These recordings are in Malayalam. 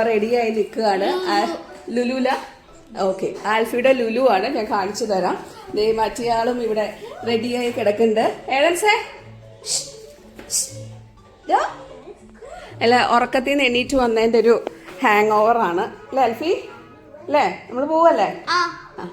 റെഡിയായി നിൽക്കുകയാണ്. ലുലുല. ഓക്കെ ആൽഫിയുടെ ലുലു ആണ്. ഞാൻ കാണിച്ചു തരാം. ദേ മറ്റേയാളും ഇവിടെ റെഡിയായി കിടക്കുന്നുണ്ട്. ഏഴൻസേ അല്ല ഉറക്കത്തിൽ നിന്ന് എണീറ്റ് വന്നതിന്റെ ഒരു ഹാങ് ഓവർ ആണ്. അല്ലേ അൽഫി അല്ലേ നമ്മൾ പോവല്ലേ? ആ. ആ.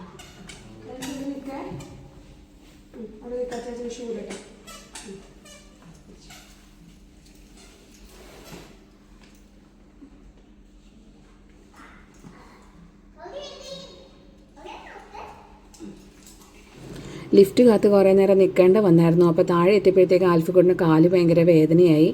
ലിഫ്റ്റ് കാത്ത് കുറേ നേരം നിൽക്കേണ്ട വന്നായിരുന്നു. അപ്പോൾ താഴെ എത്തിയപ്പോഴത്തേക്ക് ആൽഫിക്കുട്ടിന് കാൽ ഭയങ്കര വേദനയായി.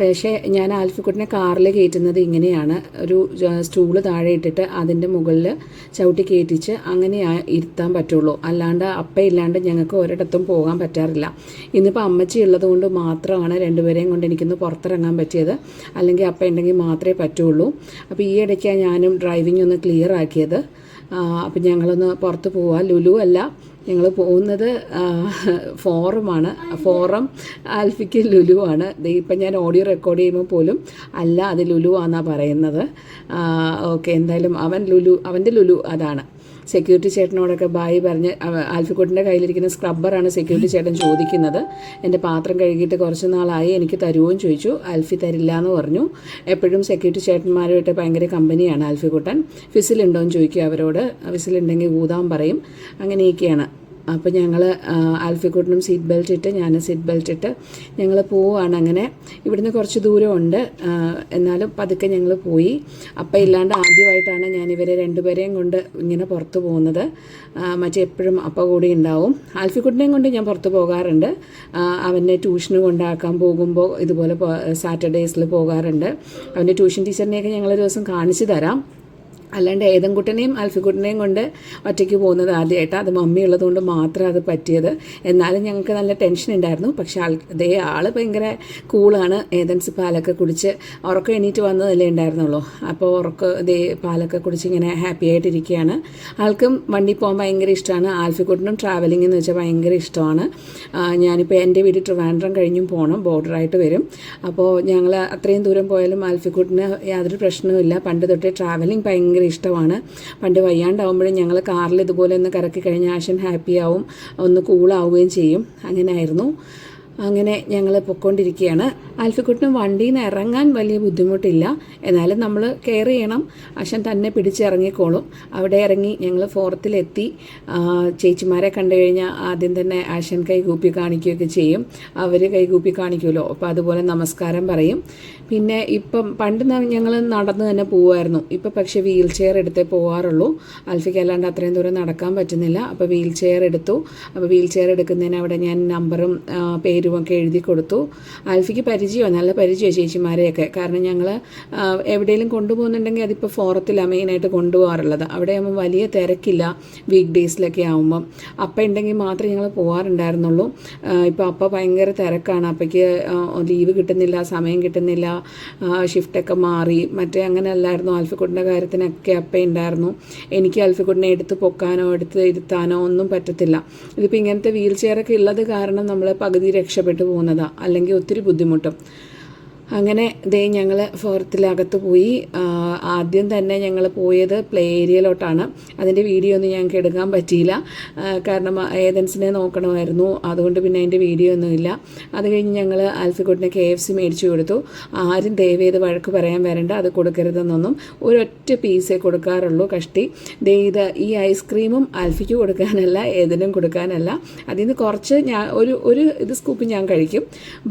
പക്ഷേ ഞാൻ ആൽഫിക്കുട്ടിനെ കാറിൽ കയറ്റുന്നത് ഇങ്ങനെയാണ്. ഒരു സ്റ്റൂൾ താഴെ ഇട്ടിട്ട് അതിന്റെ മുകളിൽ ചവിട്ടി കയറ്റിച്ച് അങ്ങനെ ഇരുത്താൻ പറ്റുള്ളൂ. അല്ലാണ്ട് അപ്പ ഇല്ലാണ്ട് ഞങ്ങൾക്ക് ഒരിടത്തും പോകാൻ പറ്റാറില്ല. ഇന്നിപ്പോൾ അമ്മച്ചി ഉള്ളത് കൊണ്ട് മാത്രമാണ് രണ്ടുപേരെയും കൊണ്ട് എനിക്കൊന്ന് പുറത്തിറങ്ങാൻ പറ്റിയത്. അല്ലെങ്കിൽ അപ്പ ഉണ്ടെങ്കിൽ മാത്രമേ പറ്റുള്ളൂ. അപ്പോൾ ഈ ഇടയ്ക്കാണ് ഞാനും ഡ്രൈവിംഗ് ഒന്ന് ക്ലിയർ ആക്കിയത്. അപ്പം ഞങ്ങളൊന്ന് പുറത്ത് പോവാം. ലുലു അല്ല. ഞങ്ങൾ പോകുന്നത് ഫോറമാണ്. ഫോറം ആൽഫിക്ക് ലുലുവാണ്. ഇപ്പം ഞാൻ ഓഡിയോ റെക്കോർഡ് ചെയ്യുമ്പോൾ പോലും അല്ല അത് ലുലുവാന്നാണ് പറയുന്നത്. ഓക്കെ എന്തായാലും അവൻ ലുലു അവന്റെ ലുലു അതാണ്. സെക്യൂരിറ്റി ചേട്ടനോടൊക്കെ ബായി പറഞ്ഞ് ആൽഫിക്കുട്ടിന്റെ കയ്യിലിരിക്കുന്ന സ്ക്രബ്ബറാണ് സെക്യൂരിറ്റി ചേട്ടൻ ചോദിക്കുന്നത്. എന്റെ പാത്രം കഴുകിയിട്ട് കുറച്ച് നാളായി എനിക്ക് തരുമോയെന്ന് ചോദിച്ചു. ആൽഫി തരില്ല എന്ന് പറഞ്ഞു. എപ്പോഴും സെക്യൂരിറ്റി ചേട്ടന്മാരുമായിട്ട് ഭയങ്കര കമ്പനിയാണ് ആൽഫിക്കുട്ടൻ. ഫിസിലുണ്ടോ എന്ന് ചോദിക്കും അവരോട്. ഫിസിലുണ്ടെങ്കിൽ ഊതാൻ പറയും. അങ്ങനെയൊക്കെയാണ്. അപ്പോൾ ഞങ്ങൾ ആൽഫിക്കുട്ടനും സീറ്റ് ബെൽറ്റ് ഇട്ട് ഞാൻ സീറ്റ് ബെൽറ്റ് ഇട്ട് ഞങ്ങൾ പോവുകയാണ് അങ്ങനെ ഇവിടുന്ന് കുറച്ച് ദൂരമുണ്ട്. എന്നാലും പതുക്കെ ഞങ്ങൾ പോയി. അപ്പം ഇല്ലാണ്ട് ആദ്യമായിട്ടാണ് ഞാൻ ഇവരെ രണ്ടുപേരെയും കൊണ്ട് ഇങ്ങനെ പുറത്തു പോകുന്നത്. മറ്റേ എപ്പോഴും അപ്പ കൂടി ഉണ്ടാവും. ആൽഫിക്കുട്ടിനെയും കൊണ്ട് ഞാൻ പുറത്ത് പോകാറുണ്ട്. അവനെ ട്യൂഷന് കൊണ്ടാക്കാൻ പോകുമ്പോൾ ഇതുപോലെ സാറ്റർഡേയ്സിൽ പോകാറുണ്ട്. അവന്റെ ട്യൂഷൻ ടീച്ചറിനെയൊക്കെ ഞങ്ങളൊരു ദിവസം കാണിച്ചു തരാം. അല്ലാണ്ട് ഏതൻകുട്ടനെയും ആൽഫിക്കുട്ടനെയും കൊണ്ട് ഒറ്റയ്ക്ക് പോകുന്നത് ആദ്യമായിട്ടാണ് അത് മമ്മി ഉള്ളതുകൊണ്ട് മാത്രം അത് പറ്റിയത്. എന്നാലും ഞങ്ങൾക്ക് നല്ല ടെൻഷൻ ഉണ്ടായിരുന്നു. പക്ഷെ ആൾ അതേ ആൾ ഭയങ്കര കൂളാണ് ഏതൻസ് പാലൊക്കെ കുടിച്ച് ഉറക്കം എണീറ്റ് വന്നതല്ലേ ഉണ്ടായിരുന്നുള്ളൂ. അപ്പോൾ ഉറക്കം ദേ പാലൊക്കെ കുടിച്ച് ഇങ്ങനെ ഹാപ്പി ആയിട്ടിരിക്കുകയാണ്. ആൾക്കും വണ്ടി പോകാൻ ഭയങ്കര ഇഷ്ടമാണ്. ആൽഫിക്കുട്ടനും ട്രാവലിംഗ് എന്ന് വെച്ചാൽ ഭയങ്കര ഇഷ്ടമാണ്. ഞാനിപ്പോൾ എന്റെ വീട് ട്രിവാൻഡ്രം കഴിഞ്ഞും പോകണം ബോർഡറായിട്ട് വരും. അപ്പോൾ ഞങ്ങൾ അത്രയും ദൂരം പോയാലും ആൽഫിക്കുട്ടിന് യാതൊരു പ്രശ്നവും ഇല്ല പണ്ട് തൊട്ടേ ട്രാവലിംഗ് ഭയങ്കര ഇഷ്ടമാണ്. പണ്ട് വയ്യാണ്ടാവുമ്പോഴും ഞങ്ങൾ കാറിൽ ഇതുപോലെ ഒന്ന് കറക്കി കഴിഞ്ഞാൽ ആശൻ ഹാപ്പിയാവും ഒന്ന് കൂളാവുകയും ചെയ്യും. അങ്ങനെയായിരുന്നു അങ്ങനെ ഞങ്ങൾ പൊയ്ക്കൊണ്ടിരിക്കുകയാണ് ആൽഫിക്കുട്ടിന് വണ്ടിയിൽ നിന്ന് ഇറങ്ങാൻ വലിയ ബുദ്ധിമുട്ടില്ല. എന്നാലും നമ്മൾ കെയർ ചെയ്യണം. അശൻ തന്നെ പിടിച്ചിറങ്ങിക്കോളും. അവിടെ ഇറങ്ങി ഞങ്ങൾ ഫോറത്തിലെത്തി. ചേച്ചിമാരെ കണ്ടു കഴിഞ്ഞാൽ ആദ്യം തന്നെ ആശൻ കൈകൂപ്പി കാണിക്കുകയൊക്കെ ചെയ്യും. അവർ കൈകൂപ്പി കാണിക്കുമല്ലോ. അപ്പോൾ അതുപോലെ നമസ്കാരം പറയും. പിന്നെ ഇപ്പം പണ്ട് ഞങ്ങൾ നടന്ന് തന്നെ പോവായിരുന്നു. ഇപ്പം പക്ഷേ വീൽ ചെയർ എടുത്തേ പോകാറുള്ളൂ ആൽഫിക്ക് അല്ലാണ്ട് അത്രയും ദൂരം നടക്കാൻ പറ്റുന്നില്ല. അപ്പോൾ വീൽ ചെയർ എടുത്തു. അപ്പോൾ വീൽ ചെയർ എടുക്കുന്നതിന് അവിടെ ഞാൻ നമ്പറും പേരും ഒക്കെ എഴുതി കൊടുത്തു. ആൽഫിക്ക് പരിചയമാണ് നല്ല പരിചയമാണ് ചേച്ചിമാരെയൊക്കെ. കാരണം ഞങ്ങൾ എവിടെയെങ്കിലും കൊണ്ടുപോകുന്നുണ്ടെങ്കിൽ അതിപ്പോൾ ഫോറത്തിലാണ് മെയിനായിട്ട് കൊണ്ടുപോകാറുള്ളത്. അവിടെ ആകുമ്പോൾ വലിയ തിരക്കില്ല വീക്ക് ഡേയ്സിലൊക്കെ ആകുമ്പം അപ്പ ഉണ്ടെങ്കിൽ മാത്രമേ ഞങ്ങൾ പോകാറുണ്ടായിരുന്നുള്ളൂ. ഇപ്പോൾ അപ്പ ഭയങ്കര തിരക്കാണ്. അപ്പയ്ക്ക് ലീവ് കിട്ടുന്നില്ല സമയം കിട്ടുന്നില്ല ഷിഫ്റ്റൊക്കെ മാറി. മറ്റേ അങ്ങനെ അല്ലായിരുന്നു. ആൽഫിക്കുട്ടിന്റെ കാര്യത്തിനൊക്കെ അപ്പ ഉണ്ടായിരുന്നു എനിക്ക് ആൽഫിക്കുട്ടിനെ എടുത്ത് പൊക്കാനോ എടുത്ത് ഇരുത്താനോ ഒന്നും പറ്റത്തില്ല. ഇതിപ്പോൾ ഇങ്ങനത്തെ വീൽ ചെയറൊക്കെ ഉള്ളത് കാരണം നമ്മൾ പകുതി രക്ഷപ്പെട്ടു പോകുന്നതാണ് അല്ലെങ്കിൽ ഒത്തിരി ബുദ്ധിമുട്ടും. അങ്ങനെ ദേ ഞങ്ങൾ ഫോർത്തിലകത്ത് പോയി. ആദ്യം തന്നെ ഞങ്ങൾ പോയത് പ്ലേ ഏരിയയിലോട്ടാണ്. അതിന്റെ വീഡിയോ ഒന്നും ഞങ്ങൾക്ക് എടുക്കാൻ പറ്റിയില്ല. കാരണം ഏതൻസിനെ നോക്കണമായിരുന്നു. അതുകൊണ്ട് പിന്നെ അതിന്റെ വീഡിയോ ഒന്നുമില്ല അത് കഴിഞ്ഞ് ഞങ്ങൾ ആൽഫിക്കുട്ടിനെ കെ എഫ് സി മേടിച്ചു കൊടുത്തു. ആരും ദയവേത് വഴക്ക് പറയാൻ വരണ്ട. അത് കൊടുക്കരുതെന്നൊന്നും ഒരൊറ്റ പീസേ കൊടുക്കാറുള്ളൂ കഷ്ടി. ദേ ഇത് ഈ ഐസ്ക്രീമും ആൽഫിക്ക് കൊടുക്കാനല്ല ഏതിനും കൊടുക്കാനല്ല. അതിൽ നിന്ന് കുറച്ച് ഞാൻ ഒരു ഒരു ഇത് സ്കൂപ്പ് ഞാൻ കഴിക്കും.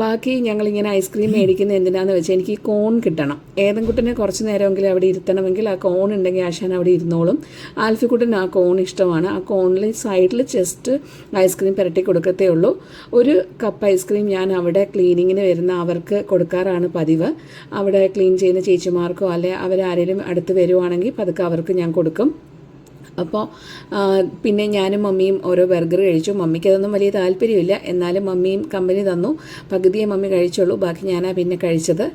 ബാക്കി ഞങ്ങളിങ്ങനെ ഐസ്ക്രീം മേടിക്കുന്ന എന്തിനാന്ന് വെച്ചാൽ എനിക്ക് ഈ കോൺ കിട്ടണം. ഏതെൻകുട്ടനെ കുറച്ച് നേരമെങ്കിലും അവിടെ ഇരുത്തണമെങ്കിൽ ആ കോൺ ഉണ്ടെങ്കിൽ ആശാൻ അവിടെ ഇരുന്നോളും. ആൽഫിക്കുട്ടന് ആ കോൺ ഇഷ്ടമാണ്. ആ കോണിൽ സൈഡിൽ ജസ്റ്റ് ഐസ്ക്രീം പുരട്ടി കൊടുക്കത്തേ ഉള്ളൂ. ഒരു കപ്പ് ഐസ്ക്രീം ഞാൻ അവിടെ ക്ലീനിങ്ങിന് വരുന്ന അവർക്ക് കൊടുക്കാറാണ് പതിവ്. അവിടെ ക്ലീൻ ചെയ്യുന്ന ചേച്ചിമാർക്കോ അല്ലെ അവരാരെങ്കിലും അടുത്ത് വരുവാണെങ്കിൽ പതുക്കെ അവർക്ക് ഞാൻ കൊടുക്കും. അപ്പോൾ പിന്നെ ഞാനും മമ്മിയും ഓരോ ബർഗർ കഴിച്ചു. മമ്മിക്ക് അതൊന്നും വലിയ താല്പര്യമില്ല. എന്നാലും മമ്മിയും കമ്പനി തന്നു. പകുതിയെ മമ്മി കഴിച്ചുള്ളൂ. ബാക്കി ഞാനാ പിന്നെ കഴിച്ചത്.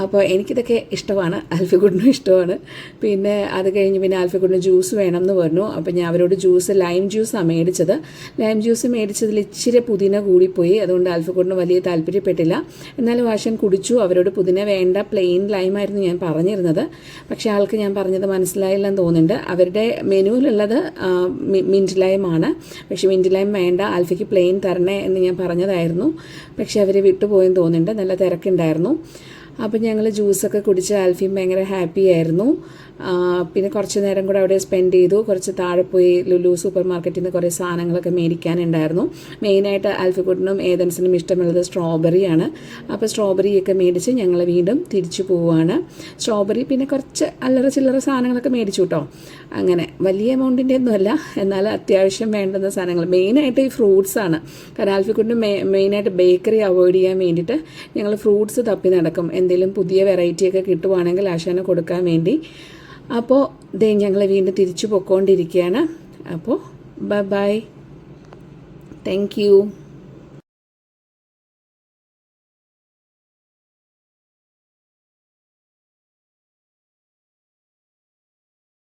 അപ്പോൾ എനിക്കിതൊക്കെ ഇഷ്ടമാണ്. ആൽഫിക്കുഡിനും ഇഷ്ടമാണ്. പിന്നെ അത് കഴിഞ്ഞ് പിന്നെ ആൽഫിക്കുഡിന് ജ്യൂസ് വേണം എന്ന് പറഞ്ഞു. അപ്പോൾ ഞാൻ അവരോട് ജ്യൂസ് ലൈം ജ്യൂസാണ് മേടിച്ചത്. ലൈം ജ്യൂസ് മേടിച്ചതിൽ ഇച്ചിരി പുതിന കൂടിപ്പോയി. അതുകൊണ്ട് ആൽഫിക്കുഡിന് വലിയ താല്പര്യപ്പെട്ടില്ല. എന്നാലും വാഷൻ കുടിച്ചു. അവരോട് പുതിന വേണ്ട പ്ലെയിൻ ലൈമായിരുന്നു ഞാൻ പറഞ്ഞിരുന്നത്. പക്ഷേ ആൾക്ക് ഞാൻ പറഞ്ഞത് മനസ്സിലായില്ലെന്ന് തോന്നുന്നുണ്ട്. അവരുടെ മെനുവിലുള്ളത് മിന്റ് ലൈമാണ് പക്ഷേ മിന്റ് ലൈം വേണ്ട ആൽഫയ്ക്ക് പ്ലെയിൻ തരണേ എന്ന് ഞാൻ പറഞ്ഞതായിരുന്നു. പക്ഷേ അവർ വിട്ടുപോയെന്ന് തോന്നുന്നുണ്ട്. നല്ല തിരക്കുണ്ടായിരുന്നു. അപ്പോൾ ഞങ്ങൾ ജ്യൂസൊക്കെ കുടിച്ച് ആൽഫിയും ഭയങ്കര ഹാപ്പി ആയിരുന്നു. പിന്നെ കുറച്ച് നേരം കൂടെ അവിടെ സ്പെൻഡ് ചെയ്തു. കുറച്ച് താഴെ പോയി ലുലു സൂപ്പർ മാർക്കറ്റിൽ നിന്ന് കുറേ സാധനങ്ങളൊക്കെ മേടിക്കാനുണ്ടായിരുന്നു. മെയിനായിട്ട് ആൽഫിക്കുട്ടിനും ഏതൻസിനും ഇഷ്ടമുള്ളത് സ്ട്രോബെറിയാണ് അപ്പോൾ സ്ട്രോബെറിയൊക്കെ മേടിച്ച് ഞങ്ങൾ വീണ്ടും തിരിച്ചു പോവുകയാണ്. സ്ട്രോബെറി പിന്നെ കുറച്ച് അല്ലറ ചില്ലറ സാധനങ്ങളൊക്കെ മേടിച്ചു കേട്ടോ അങ്ങനെ വലിയ എമൗണ്ടിന്റെ ഒന്നുമല്ല എന്നാൽ അത്യാവശ്യം വേണ്ടുന്ന സാധനങ്ങൾ. മെയിനായിട്ട് ഈ ഫ്രൂട്ട്സാണ് കാരണം ആൽഫിക്കുട്ടിന് മെയിനായിട്ട് ബേക്കറി അവോയ്ഡ് ചെയ്യാൻ വേണ്ടിയിട്ട് ഞങ്ങൾ ഫ്രൂട്ട്സ് തപ്പി നടക്കും. എന്തെങ്കിലും പുതിയ വെറൈറ്റിയൊക്കെ കിട്ടുവാണെങ്കിൽ ആശാന് കൊടുക്കാൻ വേണ്ടി. അപ്പോൾ ദേ ഞങ്ങൾ വീണ്ടും തിരിച്ചു പൊക്കോണ്ടിരിക്കുകയാണ് അപ്പോൾ ബൈ ബൈ താങ്ക് യു